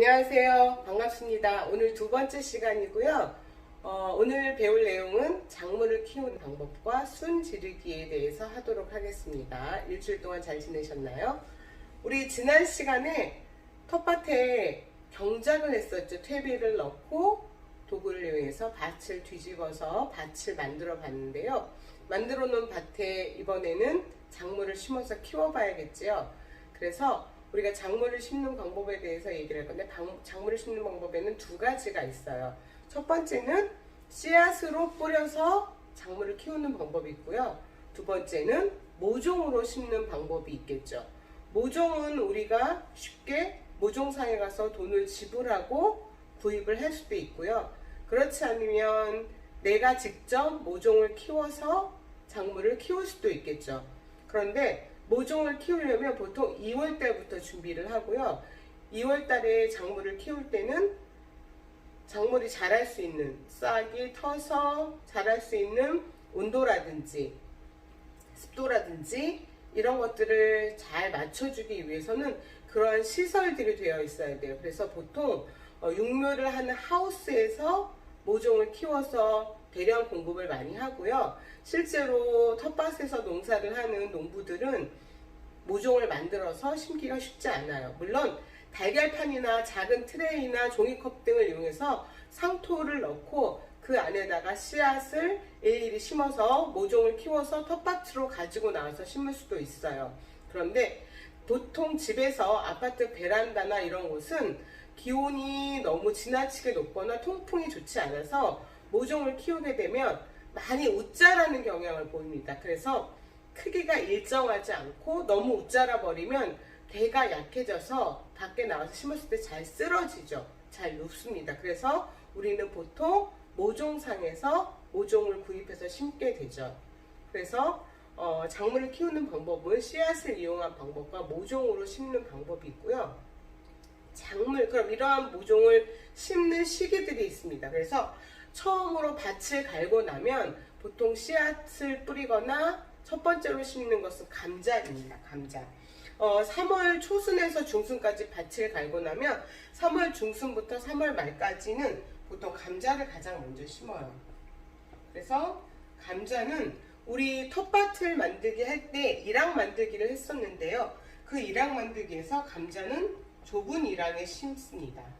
안녕하세요. 반갑습니다. 오늘 두 번째 시간이고요. 어, 오늘 배울 내용은 작물을 키우는 방법과 순 지르기에 대해서 하도록 하겠습니다. 일주일 동안 잘 지내셨나요? 우리 지난 시간에 텃밭에 경작을 했었죠. 퇴비를 넣고 도구를 이용해서 밭을 뒤집어서 밭을 만들어 봤는데요. 만들어 놓은 밭에 이번에는 작물을 심어서 키워봐야겠지요. 그래서 우리가 작물을 심는 방법에 대해서 얘기를 할 건데 방- 작물을 심는 방법에는 두 가지가 있어요. 첫 번째는 씨앗으로 뿌려서 작물을 키우는 방법이 있고요. 두 번째는 모종으로 심는 방법이 있겠죠. 모종은 우리가 쉽게 모종상에 가서 돈을 지불하고 구입을 할 수도 있고요. 그렇지 않으면 내가 직접 모종을 키워서 작물을 키울 수도 있겠죠. 그런데 모종을 키우려면 보통 2월 달부터 준비를 하고요. 2월 달에 작물을 키울 때는 작물이 자랄 수 있는 싹이 터서 자랄 수 있는 온도라든지 습도라든지 이런 것들을 잘 맞춰주기 위해서는 그러한 시설들이 되어 있어야 돼요. 그래서 보통 어, 육묘를 하는 하우스에서 모종을 키워서 대량 공급을 많이 하고요. 실제로 텃밭에서 농사를 하는 농부들은 모종을 만들어서 심기가 쉽지 않아요. 물론 달걀판이나 작은 트레이나 종이컵 등을 이용해서 상토를 넣고 그 안에다가 씨앗을 일일이 심어서 모종을 키워서 텃밭으로 가지고 나와서 심을 수도 있어요. 그런데 보통 집에서 아파트 베란다나 이런 곳은 기온이 너무 지나치게 높거나 통풍이 좋지 않아서 모종을 키우게 되면 많이 웃자라는 경향을 보입니다. 그래서 크기가 일정하지 않고 너무 웃자라 버리면 대가 약해져서 밖에 나와서 심었을 때 잘 쓰러지죠. 잘 눕습니다. 그래서 우리는 보통 모종상에서 모종을 구입해서 심게 되죠. 그래서 어, 작물을 키우는 방법은 씨앗을 이용한 방법과 모종으로 심는 방법이 있고요. 작물 그럼 이러한 모종을 심는 시기들이 있습니다. 그래서 처음으로 밭을 갈고 나면 보통 씨앗을 뿌리거나 첫 번째로 심는 것은 감자입니다. 감자. 어, 3월 초순에서 중순까지 밭을 갈고 나면 3월 중순부터 3월 말까지는 보통 감자를 가장 먼저 심어요. 그래서 감자는 우리 텃밭을 만들기 할때 일항 만들기를 했었는데요. 그 일항 만들기에서 감자는 좁은 일항에 심습니다.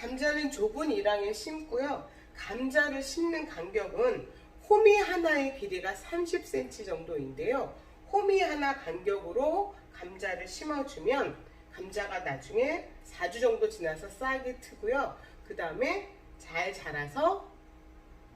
감자는 좁은 일항에 심고요. 감자를 심는 간격은 호미 하나의 길이가 30cm 정도인데요. 호미 하나 간격으로 감자를 심어주면 감자가 나중에 4주 정도 지나서 싹이 트고요. 그 다음에 잘 자라서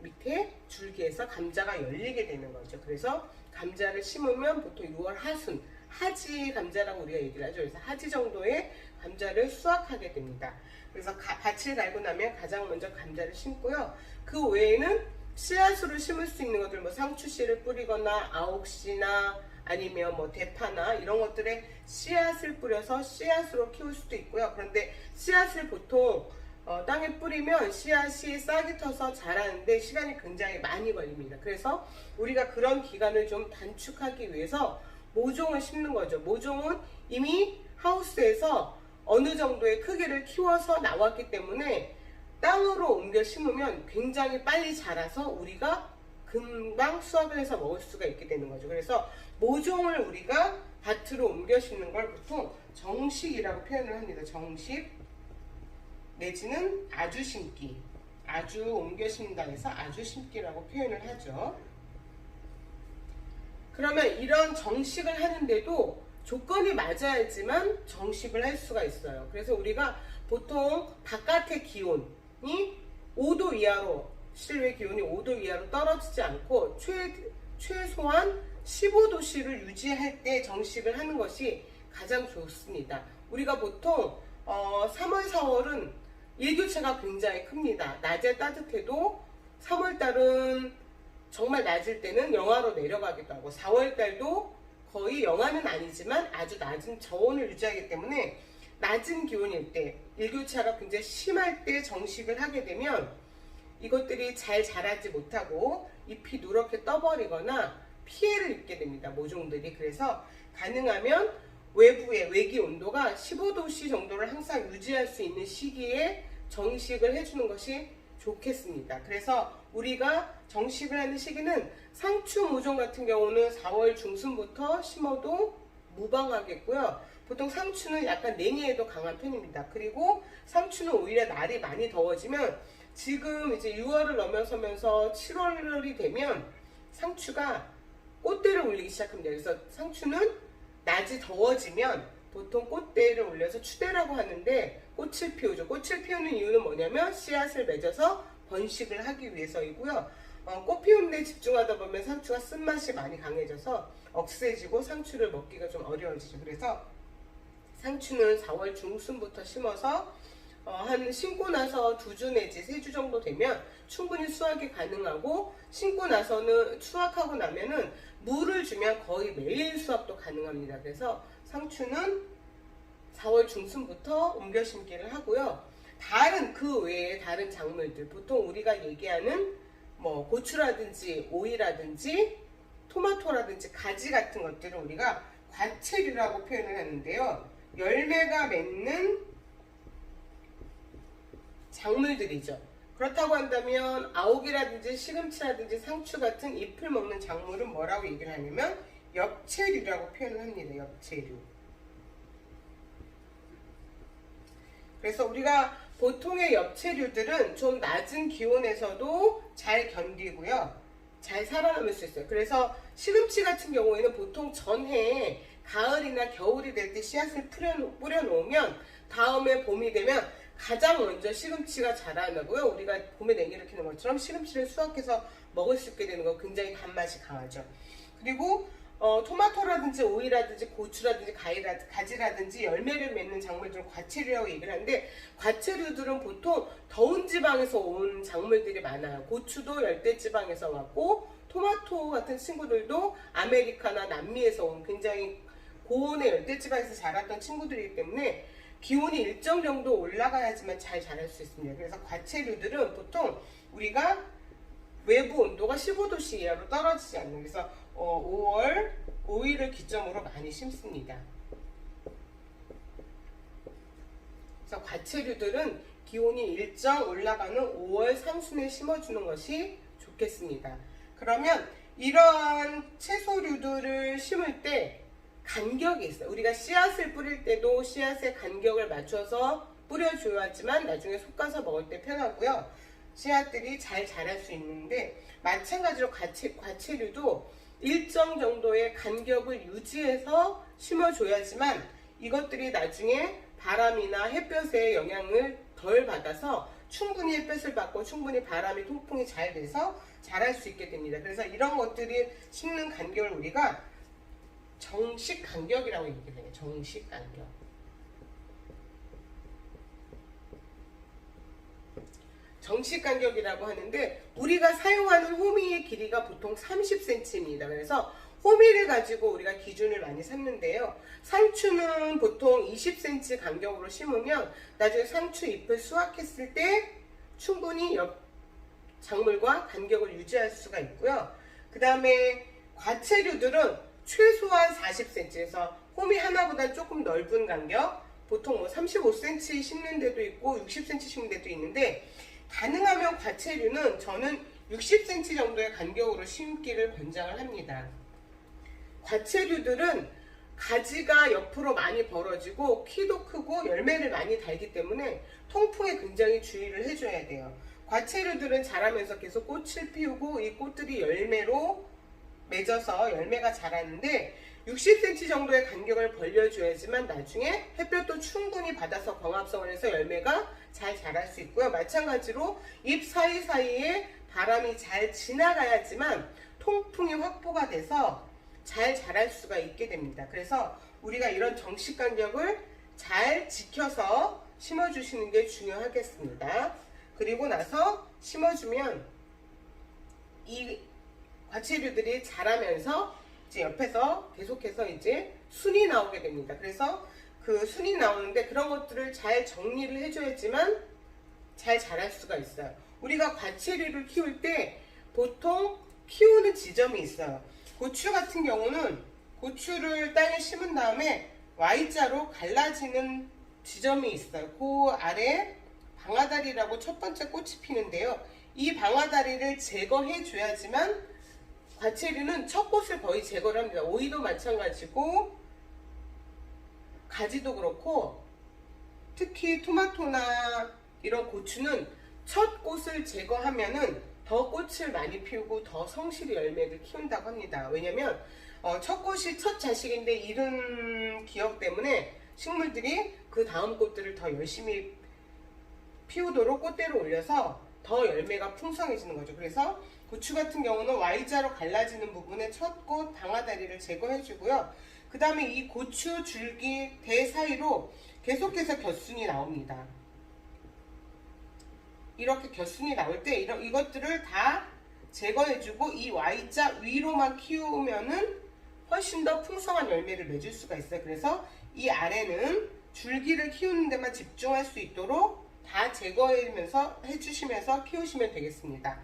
밑에 줄기에서 감자가 열리게 되는 거죠. 그래서 감자를 심으면 보통 6월 하순, 하지 감자라고 우리가 얘기를 하죠. 그래서 하지 정도의 감자를 수확하게 됩니다. 그래서 가- 밭을 갈고 나면 가장 먼저 감자를 심고요. 그 외에는 씨앗으로 심을 수 있는 것들, 뭐 상추씨를 뿌리거나 아옥씨나 아니면 뭐 대파나 이런 것들에 씨앗을 뿌려서 씨앗으로 키울 수도 있고요. 그런데 씨앗을 보통 어, 땅에 뿌리면 씨앗이 싹이 터서 자라는데 시간이 굉장히 많이 걸립니다. 그래서 우리가 그런 기간을 좀 단축하기 위해서 모종을 심는 거죠. 모종은 이미 하우스에서 어느 정도의 크기를 키워서 나왔기 때문에 땅으로 옮겨 심으면 굉장히 빨리 자라서 우리가 금방 수확을 해서 먹을 수가 있게 되는 거죠. 그래서 모종을 우리가 밭으로 옮겨 심는 걸 보통 정식이라고 표현을 합니다. 정식 내지는 아주 심기. 아주 옮겨 심다 해서 아주 심기라고 표현을 하죠. 그러면 이런 정식을 하는데도 조건이 맞아야지만 정식을 할 수가 있어요. 그래서 우리가 보통 바깥의 기온이 5도 이하로 실외 기온이 5도 이하로 떨어지지 않고 최, 최소한 15도씨를 유지할 때 정식을 하는 것이 가장 좋습니다. 우리가 보통 어, 3월, 4월은 일교차가 굉장히 큽니다. 낮에 따뜻해도 3월 달은 정말 낮을 때는 영하로 내려가기도 하고 4월 달도 거의 영하는 아니지만 아주 낮은 저온을 유지하기 때문에 낮은 기온일 때 일교차가 굉장히 심할 때 정식을 하게 되면 이것들이 잘 자라지 못하고 잎이 누렇게 떠버리거나 피해를 입게 됩니다. 모종들이. 그래서 가능하면 외부의 외기 온도가 15도씨 정도를 항상 유지할 수 있는 시기에 정식을 해주는 것이 좋겠습니다. 그래서 우리가 정식을 하는 시기는 상추 모종 같은 경우는 4월 중순부터 심어도 무방하겠고요. 보통 상추는 약간 냉이에도 강한 편입니다. 그리고 상추는 오히려 날이 많이 더워지면 지금 이제 6월을 넘어서면서 7월이 되면 상추가 꽃대를 올리기 시작합니다. 그래서 상추는 낮이 더워지면 보통 꽃대를 올려서 추대라고 하는데 꽃을 피우죠. 꽃을 피우는 이유는 뭐냐면 씨앗을 맺어서 번식을 하기 위해서이고요. 어, 꽃 피우는 데 집중하다 보면 상추가 쓴맛이 많이 강해져서 억세지고 상추를 먹기가 좀 어려워지죠. 그래서 상추는 4월 중순부터 심어서 어, 한 심고 나서 두 주 내지 세 주 정도 되면 충분히 수확이 가능하고 심고 나서는 수확하고 나면은 물을 주면 거의 매일 수확도 가능합니다. 그래서 상추는 4월 중순부터 옮겨 심기를 하고요. 다른 그 외에 다른 작물들 보통 우리가 얘기하는 뭐 고추라든지 오이라든지 토마토라든지 가지 같은 것들은 우리가 과체류라고 표현을 하는데요. 열매가 맺는 작물들이죠. 그렇다고 한다면 아욱이라든지 시금치라든지 상추 같은 잎을 먹는 작물은 뭐라고 얘기를 하냐면 엽채류라고 표현을 합니다. 엽채류. 그래서 우리가 보통의 엽채류들은 좀 낮은 기온에서도 잘 견디고요. 잘 살아남을 수 있어요. 그래서 시금치 같은 경우에는 보통 전해에 가을이나 겨울이 될 때 씨앗을 뿌려 놓으면 다음에 봄이 되면 가장 먼저 시금치가 자라나고요. 우리가 봄에 냉이를 키는 것처럼 시금치를 수확해서 먹을 수 있게 되는 거 굉장히 단맛이 강하죠. 그리고 어, 토마토라든지 오이라든지 고추라든지 가이라, 가지라든지 열매를 맺는 작물들은 과체류라고 얘기를 하는데 과체류들은 보통 더운 지방에서 온 작물들이 많아요. 고추도 열대 지방에서 왔고 토마토 같은 친구들도 아메리카나 남미에서 온 굉장히 고온의 열대 지방에서 자랐던 친구들이기 때문에 기온이 일정 정도 올라가야지만 잘 자랄 수 있습니다. 그래서 과체류들은 보통 우리가 외부 온도가 15도씨 이하로 떨어지지 않는 그래서 어, 5월 5일을 기점으로 많이 심습니다. 그래서 과체류들은 기온이 일정 올라가는 5월 상순에 심어주는 것이 좋겠습니다. 그러면 이러한 채소류들을 심을 때 간격이 있어요. 우리가 씨앗을 뿌릴 때도 씨앗의 간격을 맞춰서 뿌려줘야지만 나중에 솎아서 먹을 때 편하고요. 씨앗들이 잘 자랄 수 있는데 마찬가지로 과체, 과체류도 일정 정도의 간격을 유지해서 심어줘야지만 이것들이 나중에 바람이나 햇볕의 영향을 덜 받아서 충분히 햇볕을 받고 충분히 바람이 통풍이 잘 돼서 자랄 수 있게 됩니다. 그래서 이런 것들이 심는 간격을 우리가 정식 간격이라고 얘기를 해요. 정식 간격. 정식 간격이라고 하는데 우리가 사용하는 호미의 길이가 보통 30cm입니다. 그래서 호미를 가지고 우리가 기준을 많이 삼는데요. 상추는 보통 20cm 간격으로 심으면 나중에 상추 잎을 수확했을 때 충분히 옆 작물과 간격을 유지할 수가 있고요. 그 다음에 과체류들은 최소한 40cm에서 홈이 하나보다 조금 넓은 간격, 보통 뭐 35cm 심는 데도 있고 60cm 심는 데도 있는데 가능하면 과체류는 저는 60cm 정도의 간격으로 심기를 권장을 합니다. 과체류들은 가지가 옆으로 많이 벌어지고 키도 크고 열매를 많이 달기 때문에 통풍에 굉장히 주의를 해줘야 돼요. 과체류들은 자라면서 계속 꽃을 피우고 이 꽃들이 열매로 맺어서 열매가 자라는데 60cm 정도의 간격을 벌려줘야지만 나중에 햇볕도 충분히 받아서 광합성을 해서 열매가 잘 자랄 수 있고요. 마찬가지로 잎 사이사이에 바람이 잘 지나가야지만 통풍이 확보가 돼서 잘 자랄 수가 있게 됩니다. 그래서 우리가 이런 정식 간격을 잘 지켜서 심어주시는 게 중요하겠습니다. 그리고 나서 심어주면 이 과체류들이 자라면서 이제 옆에서 계속해서 이제 순이 나오게 됩니다. 그래서 그 순이 나오는데 그런 것들을 잘 정리를 해줘야지만 잘 자랄 수가 있어요. 우리가 과체류를 키울 때 보통 키우는 지점이 있어요. 고추 같은 경우는 고추를 땅에 심은 다음에 Y자로 갈라지는 지점이 있어요. 그 아래 방아다리라고 첫 번째 꽃이 피는데요. 이 방아다리를 제거해 줘야지만 과체류는 첫 꽃을 거의 제거를 합니다. 오이도 마찬가지고 가지도 그렇고 특히 토마토나 이런 고추는 첫 꽃을 제거하면은 더 꽃을 많이 피우고 더 성실히 열매를 키운다고 합니다. 왜냐면 어, 첫 꽃이 첫 자식인데 이른 기억 때문에 식물들이 그 다음 꽃들을 더 열심히 피우도록 꽃대를 올려서 더 열매가 풍성해지는 거죠. 그래서 고추 같은 경우는 Y자로 갈라지는 부분에 첫 꽃 방아다리를 제거해 주고요. 그 다음에 이 고추 줄기 대 사이로 계속해서 겨순이 나옵니다. 이렇게 겨순이 나올 때 이런 이것들을 다 제거해주고 이 Y자 위로만 키우면은 훨씬 더 풍성한 열매를 맺을 수가 있어요. 그래서 이 아래는 줄기를 키우는 데만 집중할 수 있도록 다 제거하면서 해주시면서 키우시면 되겠습니다.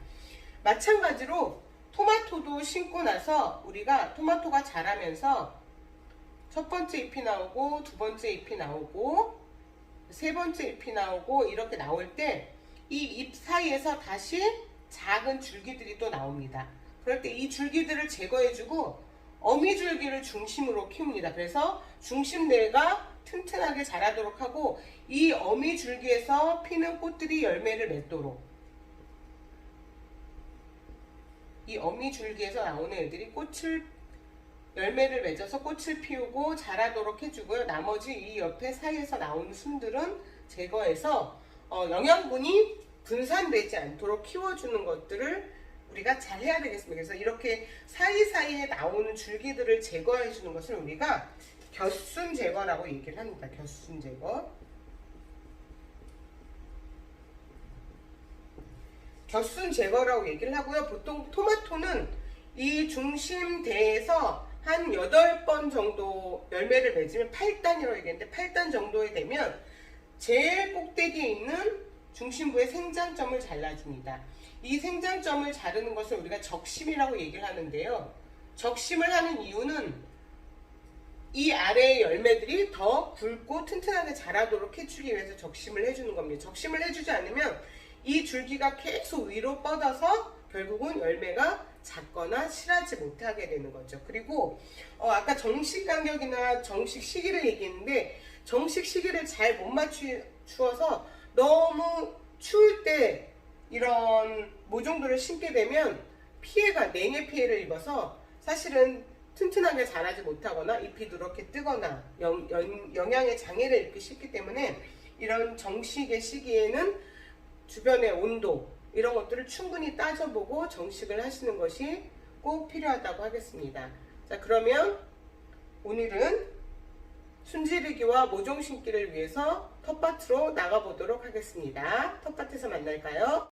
마찬가지로 토마토도 심고 나서 우리가 토마토가 자라면서 첫 번째 잎이 나오고 두 번째 잎이 나오고 세 번째 잎이 나오고 이렇게 나올 때 이 잎 사이에서 다시 작은 줄기들이 또 나옵니다. 그럴 때 이 줄기들을 제거해주고 어미줄기를 중심으로 키웁니다. 그래서 중심대가 튼튼하게 자라도록 하고 이 어미줄기에서 피는 꽃들이 열매를 맺도록 이 어미줄기에서 나오는 애들이 꽃을 열매를 맺어서 꽃을 피우고 자라도록 해주고요. 나머지 이 옆에 사이에서 나오는 순들은 제거해서 어, 영양분이 분산되지 않도록 키워주는 것들을 우리가 잘 해야 되겠습니다. 그래서 이렇게 사이사이에 나오는 줄기들을 제거해 주는 것을 우리가 겨순 제거라고 얘기를 합니다. 겨순 제거. 겨순 제거라고 얘기를 하고요. 보통 토마토는 이 중심대에서 한 8번 정도 열매를 맺으면 8단이라고 얘기했는데 8단 정도에 되면 제일 꼭대기에 있는 중심부의 생장점을 잘라줍니다. 이 생장점을 자르는 것을 우리가 적심이라고 얘기를 하는데요. 적심을 하는 이유는 이 아래의 열매들이 더 굵고 튼튼하게 자라도록 해주기 위해서 적심을 해주는 겁니다. 적심을 해주지 않으면 이 줄기가 계속 위로 뻗어서 결국은 열매가 작거나 실하지 못하게 되는 거죠. 그리고 어, 아까 정식 간격이나 정식 시기를 얘기했는데 정식 시기를 잘 못 맞추어서 너무 추울 때 이런 모종들을 심게 되면 피해가 냉해 피해를 입어서 사실은 튼튼하게 자라지 못하거나 잎이 누렇게 뜨거나 영, 양의 장애를 입기 쉽기 때문에 이런 정식의 시기에는 주변의 온도 이런 것들을 충분히 따져보고 정식을 하시는 것이 꼭 필요하다고 하겠습니다. 자 그러면 오늘은 순지르기와 모종 심기를 위해서 텃밭으로 나가보도록 하겠습니다. 텃밭에서 만날까요?